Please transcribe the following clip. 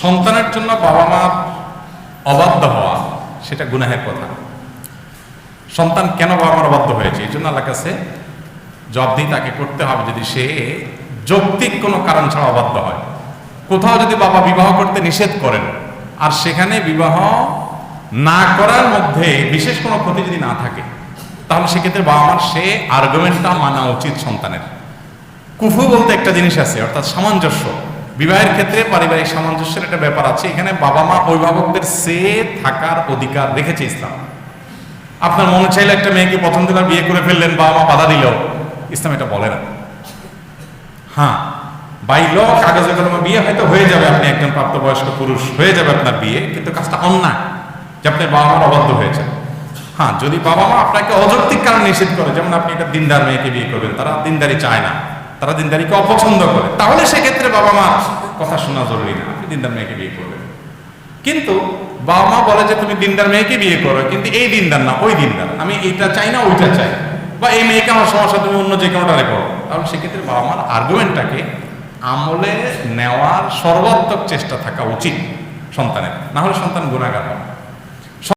সন্তানের জন্য বাবা মার অবাধ্য হওয়া, সেটা গুনাহের কথা। সন্তান কেন বাবা মার অবাধ্য হয়েছে? এই জন্য আল্লাহ কাছে জবাবদি তাকে করতে হবে যদি সে যৌক্তিক কোনো কারণ ছাড়া অবাধ্য হয়। কোথাও যদি বাবা বিবাহ করতে নিষেধ করেন, আর সেখানে বিবাহ না করার মধ্যে বিশেষ কোনো ক্ষতি যদি না থাকে, তাহলে সেক্ষেত্রে বাবা মার সে আর্গুমেন্টটা মানা উচিত সন্তানের। কুফু বলতে একটা জিনিস আছে, অর্থাৎ সামঞ্জস্য। বিবাহের ক্ষেত্রে পারিবারিক সামঞ্জস্যের একটা ব্যাপার আছে। এখানে বাবা মা অভিভাবকদের সে থাকার অধিকার রেখেছে ইসলাম। আপনার মনে চাইলে একটা মেয়েকে প্রথম দিন বিয়ে করে ফেললেন, বাবা মা বাধা দিল ইসলাম এটা বলে না। হ্যাঁ বাই ল কাগজে কলমে বিয়ে হয়তো হয়ে যাবে, আপনি একজন প্রাপ্তবয়স্ক পুরুষ, হয়ে যাবে আপনার বিয়ে, কিন্তু কাজটা অন্যায়, যে আপনার বাবা মার অবাধ্য হয়েছে। হ্যাঁ যদি বাবা মা আপনাকে অযৌক্তিক কারণ নিষেধ করে, যেমন আপনি একটা দিনদার মেয়েকে বিয়ে করবেন, তারা দিনদারি চায় না। তারা দিনদারিকে অপছন্দ করে। তাহলে সেক্ষেত্রে বাবা মা কথা শোনা জরুরি না, আপনি দিনদার মেয়েকে বিয়ে করবেন। কিন্তু বাবা মা বলে যে তুমি দিনদার মেয়েকে বিয়ে করো, কিন্তু এই দিনদার না, ওই দিনদার। আমি এইটা চাই না, ওইটা চাই। বা এই মেয়েকে আমার সমস্যা, তুমি অন্য যে কোনোটারে করো তাহলে সেক্ষেত্রে বাবা মার আর্গুমেন্টটাকে আমলে নেওয়ার সর্বাত্মক চেষ্টা থাকা উচিত সন্তানের। না হলে সন্তান গুণাগার হবে।